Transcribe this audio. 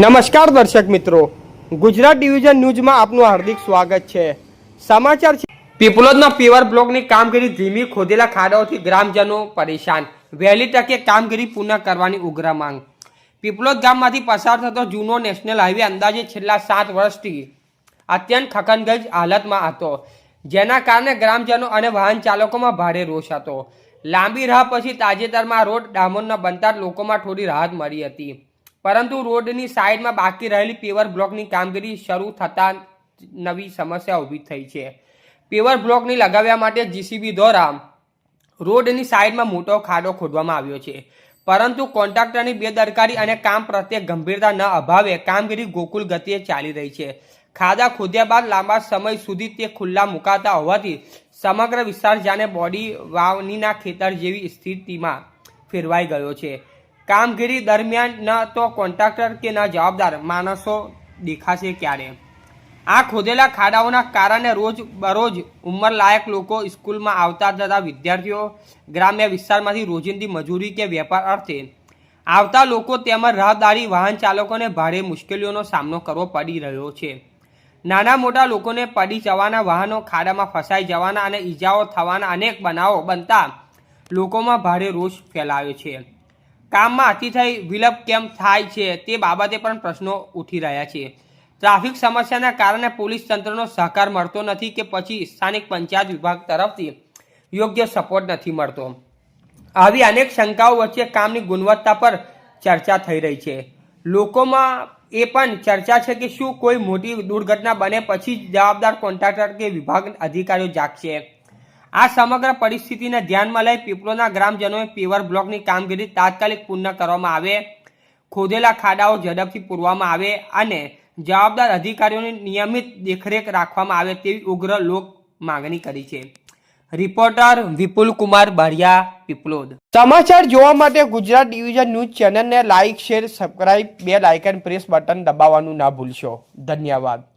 નમસ્કાર દર્શક મિત્રો. ગુજરાત ડિવિઝન ન્યૂઝમાં આપનું હાર્દિક સ્વાગત છે. સમાચાર છે. પીપલોદના પીવર બ્લોકની કામગીરી ધીમી, ખોદેલા ખાડાઓથી ગ્રામજનો પરેશાન. વહેલી તકે કામગીરી પૂર્ણ કરવાની ઉગ્ર માંગ. પીપલોદ ગામમાંથી પસાર થતો જૂનો નેશનલ હાઈવે અંદાજે છેલ્લા સાત વર્ષથી અત્યંત ખકનગજ હાલતમાં હતો, જેના કારણે ગ્રામજનો અને વાહન ચાલકોમાં ભારે રોષ હતો. લાંબી રાહ પછી તાજેતરમાં રોડ ડામોરના બનતા લોકોમાં થોડી રાહત મળી હતી. પરંતુ રોડની સાઈડમાં બાકી રહેલી પેવર બ્લોકની કામગીરી શરૂ થતાં નવી સમસ્યા ઊભી થઈ છે. પેવર બ્લોકની લગાવ્યા માટે જીસીબી દ્વારા રોડની સાઈડમાં મોટો ખાડો ખોદવામાં આવ્યો છે. પરંતુ કોન્ટ્રાક્ટરની બેદરકારી અને કામ પ્રત્યે ગંભીરતા ન અભાવે કામગીરી ગોકુલ ગતિએ ચાલી રહી છે. ખાડા ખોદ્યા બાદ લાંબા સમય સુધી તે ખુલ્લા મુકાતા હોવાથી સમગ્ર વિસ્તાર જાણે બોડી વાવનીના ખેતર જેવી સ્થિતિમાં ફેરવાઈ ગયો છે. કામગીરી દરમિયાન ન તો કોન્ટ્રાક્ટર કે ન જવાબદાર માણસો દેખાશે ક્યારે? આ ખોદેલા ખાડાઓના કારણે રોજ બરોજ ઉંમરલાયક લોકો સ્કૂલમાં આવતા જતા વિદ્યાર્થીઓ ગ્રામ્ય વિસ્તારમાંથી રોજિંદી મજૂરી કે વેપાર અર્થે આવતા લોકો તેમજ રાહદારી વાહન ચાલકોને ભારે મુશ્કેલીઓનો સામનો કરવો પડી રહ્યો છે. નાના મોટા લોકોને પડી જવાના વાહનો ખાડામાં ફસાઈ જવાના અને ઈજાઓ થવાના અનેક બનાવો બનતા લોકોમાં ભારે રોષ ફેલાયો છે. કામમાં અતિ થઈ વિલંબ કેમ થાય છે તે બાબતે પણ પ્રશ્નો ઉઠી રહ્યા છે. ટ્રાફિક સમસ્યાના કારણે પોલીસ તંત્રનો સહકાર મળતો નથી કે પછી સ્થાનિક પંચાયત વિભાગ તરફથી યોગ્ય સપોર્ટ નથી મળતો. આવી અનેક શંકાઓ વચ્ચે કામની ગુણવત્તા પર ચર્ચા થઈ રહી છે. લોકોમાં એ પણ ચર્ચા છે કે શું કોઈ મોટી દુર્ઘટના બને પછી જવાબદાર કોન્ટ્રાક્ટર કે વિભાગ અધિકારીઓ જાગશે. આ સમગ્ર પરિસ્થિતિને ધ્યાનમાં લઈ પીપળોના ગ્રામજનોએ પેવર બ્લોકની કામગીરી તાત્કાલિક પૂર્ણ કરવામાં આવે. ખોદેલા ખાડાઓ ઝડપથી પૂરવામાં આવે અને જવાબદાર અધિકારીઓની નિયમિત દેખરેખ રાખવામાં આવે તેવી ઉગ્ર લોક માંગણી કરી છે. રિપોર્ટર વિપુલ કુમાર બારિયા, પીપલોદ. સમાચાર જોવા માટે ગુજરાત ડિવિઝન ન્યૂઝ ચેનલને લાઇક શેર, સબસ્ક્રાઇબ બે લાઇકન પ્રેસ બટન દબાવવાનું ના ભૂલશો. ધન્યવાદ.